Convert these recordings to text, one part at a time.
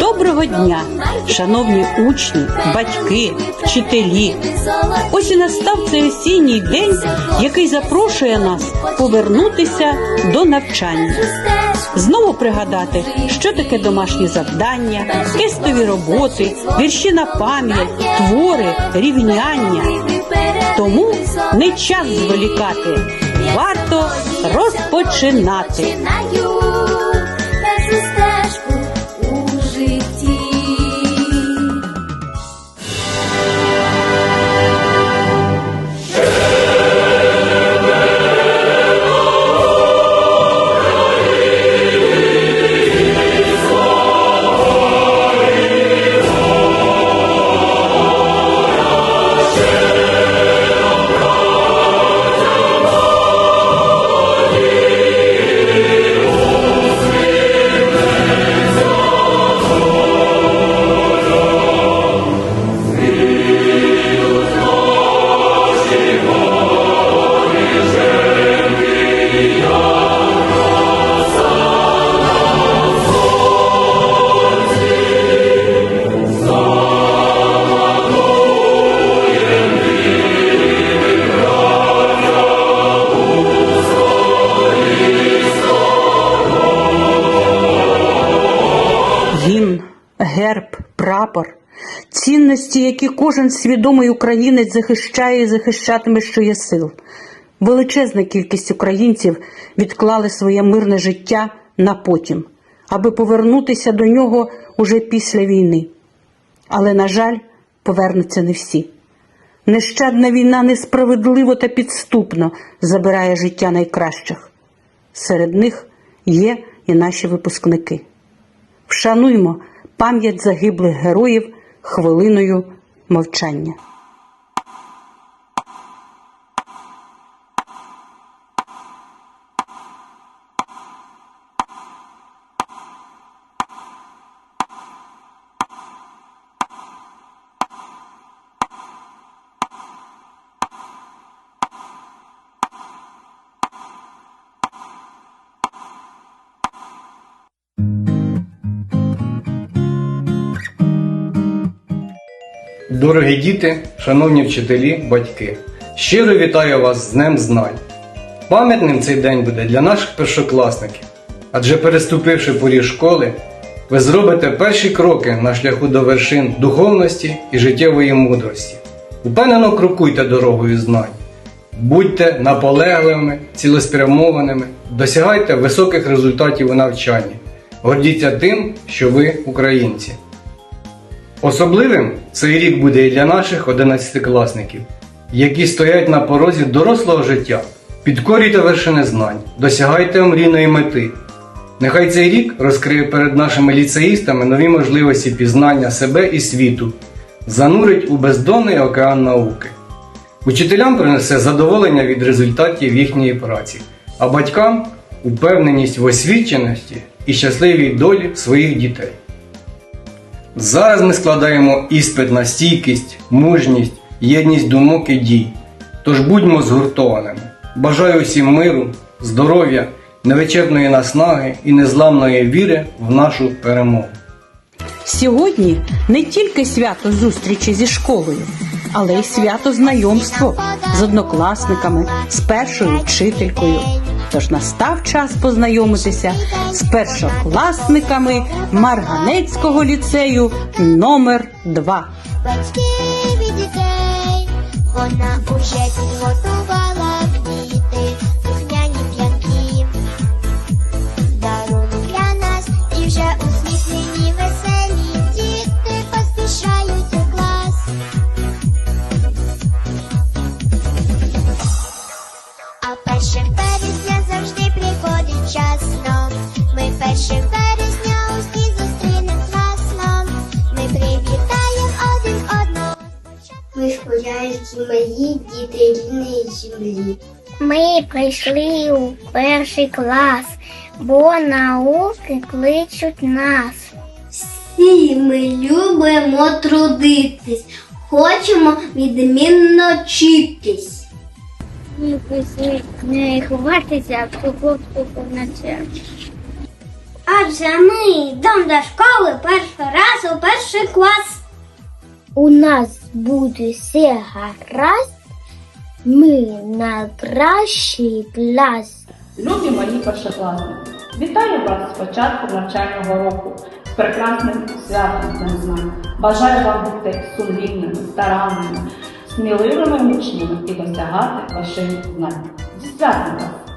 Доброго дня, шановні учні, батьки, вчителі. Ось і настав цей осінній день, який запрошує нас повернутися до навчання. Знову пригадати, що таке домашні завдання, тестові роботи, вірші на пам'ять, твори, рівняння. Тому не час зволікати, варто розпочинати. Цінності, які кожен свідомий українець захищає і захищатиме, що є сил. Величезна кількість українців відклали своє мирне життя на потім, аби повернутися до нього уже після війни. Але, на жаль, повернуться не всі. Нещадна війна несправедливо та підступно забирає життя найкращих. Серед них є і наші випускники. Вшануймо пам'ять загиблих героїв хвилиною мовчання. Дорогі діти, шановні вчителі, батьки, щиро вітаю вас з Днем Знань. Пам'ятним цей день буде для наших першокласників, адже переступивши поріг школи, ви зробите перші кроки на шляху до вершин духовності і життєвої мудрості. Упевнено крокуйте дорогою знань, будьте наполегливими, цілеспрямованими, досягайте високих результатів у навчанні, гордіться тим, що ви українці. Особливим цей рік буде і для наших одинадцятикласників, які стоять на порозі дорослого життя. Підкорюйте вершини знань, досягайте омрійної мети. Нехай цей рік розкриє перед нашими ліцеїстами нові можливості пізнання себе і світу, занурить у бездонний океан науки. Учителям принесе задоволення від результатів їхньої праці, а батькам упевненість в освіченості і щасливій долі своїх дітей. Зараз ми складаємо іспит на стійкість, мужність, єдність думок і дій. Тож будьмо згуртованими. Бажаю всім миру, здоров'я, невичерпної наснаги і незламної віри в нашу перемогу. Сьогодні не тільки свято зустрічі зі школою, але й свято знайомства з однокласниками, з першою вчителькою. Тож настав час познайомитися з першокласниками Марганецького ліцею номер 2 Батьки від дітей, вона уже підготувала мої діти рідної землі. Ми прийшли у перший клас, бо науки кличуть нас. Всі ми любимо трудитись, хочемо відмінно вчитись. Ми прийшли не ховатися, а хлопцю повноцінно. А Отже, ми йдемо до школи перший раз у перший клас. У нас буде все гаразд. Ми на кращий клас. Любі мої першокласники, вітаю вас з початком навчального року, з прекрасним святом Днем знань. Бажаю вам бути сумлінними, старанними, сміливими учнями і досягати ваших знань. Зі святом вас!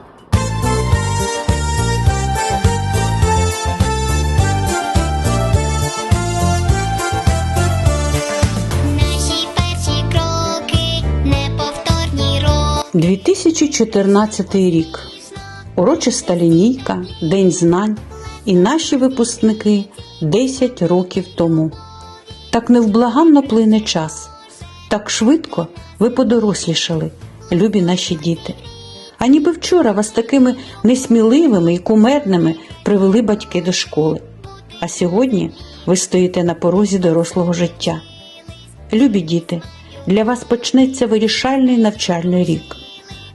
2014 рік. Урочиста лінійка, День знань і наші випускники 10 років тому. Так невблаганно плине час, так швидко ви подорослішали, любі наші діти. А ніби вчора вас такими несміливими і кумедними привели батьки до школи. А сьогодні ви стоїте на порозі дорослого життя. Любі діти, для вас почнеться вирішальний навчальний рік.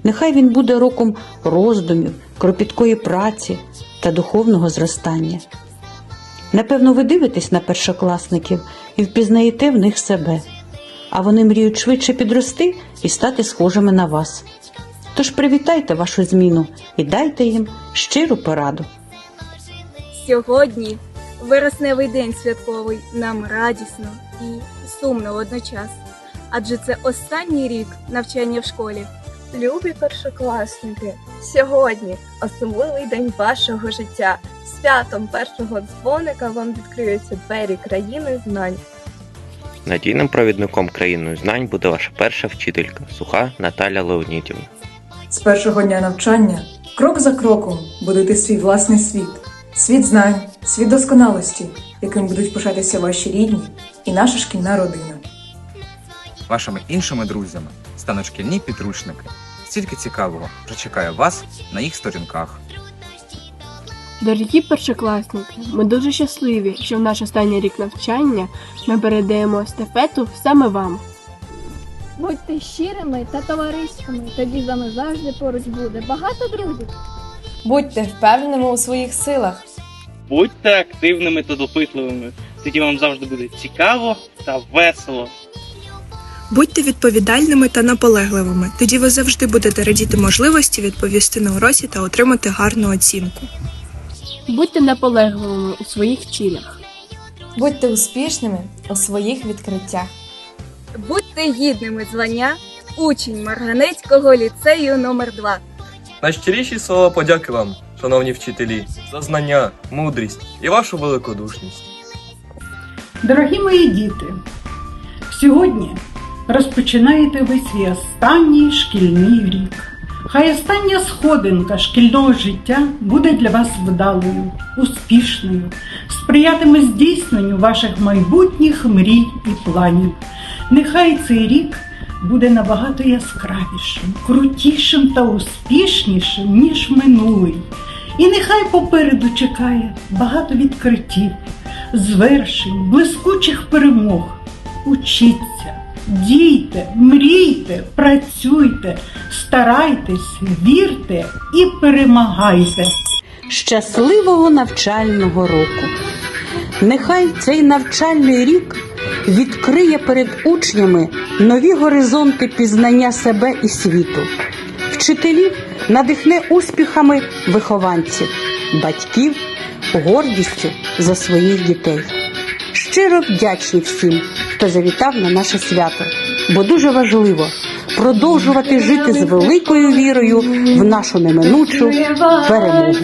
Нехай він буде роком роздумів, кропіткої праці та духовного зростання. Напевно, ви дивитесь на першокласників і впізнаєте в них себе, а вони мріють швидше підрости і стати схожими на вас. Тож привітайте вашу зміну і дайте їм щиру пораду. Сьогодні вересневий день святковий нам радісно і сумно водночас, адже це останній рік навчання в школі. Любі першокласники, сьогодні особливий день вашого життя. Святом першого дзвоника вам відкриються двері країни знань. Надійним провідником країною знань буде ваша перша вчителька, суха Наталя Леонідівна. З першого дня навчання крок за кроком будуйте свій власний світ, світ знань, світ досконалості, яким будуть пишатися ваші рідні і наша шкільна родина. Вашими іншими друзями стануть шкільні підручники. Стільки цікавого вже чекає вас на їх сторінках. Дорогі першокласники, ми дуже щасливі, що в наш останній рік навчання ми передаємо естафету саме вам. Будьте щирими та товариськими, тоді з вами завжди поруч буде багато друзів. Будьте впевненими у своїх силах. Будьте активними та допитливими. Тоді вам завжди буде цікаво та весело. Будьте відповідальними та наполегливими. Тоді ви завжди будете радіти можливості відповісти на уроці та отримати гарну оцінку. Будьте наполегливими у своїх цілях. Будьте успішними у своїх відкриттях. Будьте гідними звання учень Марганецького ліцею номер 2 Найщиріші слова подяки вам, шановні вчителі, за знання, мудрість і вашу великодушність. Дорогі мої діти, сьогодні розпочинаєте ви свій останній шкільний рік. Хай остання сходинка шкільного життя буде для вас вдалою, успішною, сприятиме здійсненню ваших майбутніх мрій і планів. Нехай цей рік буде набагато яскравішим, крутішим та успішнішим, ніж минулий. І нехай попереду чекає багато відкриттів, звершень, блискучих перемог. Учіться, дійте, мрійте, працюйте, старайтесь, вірте і перемагайте. Щасливого навчального року! Нехай цей навчальний рік відкриє перед учнями нові горизонти пізнання себе і світу. Вчителів надихне успіхами вихованців, батьків, гордістю за своїх дітей. Щиро вдячні всім, хто завітав на наше свято, бо дуже важливо продовжувати жити з великою вірою в нашу неминучу перемогу.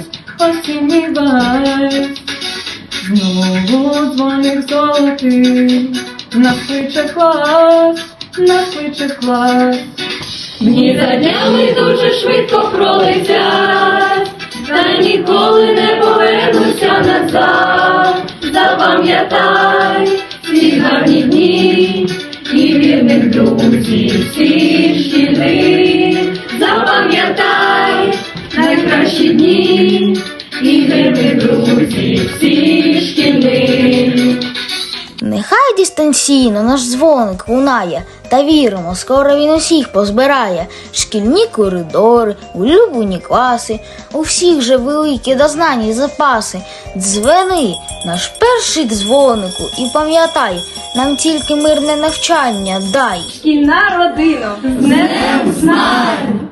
Знову дзвоник золотий, на клас, на швидше клас. Дні за днями дуже швидко пролетять, та ніколи не повернуся назад. Запам'ятай гарні дні і вірних друзів всіх шкільних. Запам'ятай найкращі дні і вірних друзів всіх. Нехай дистанційно наш дзвоник лунає, та віримо, скоро він усіх позбирає. Шкільні коридори, улюблені класи, у всіх же великі дознані запаси. Дзвени, наш перший дзвонику, і пам'ятай, нам тільки мирне навчання дай. Шкільна родина з днем знань!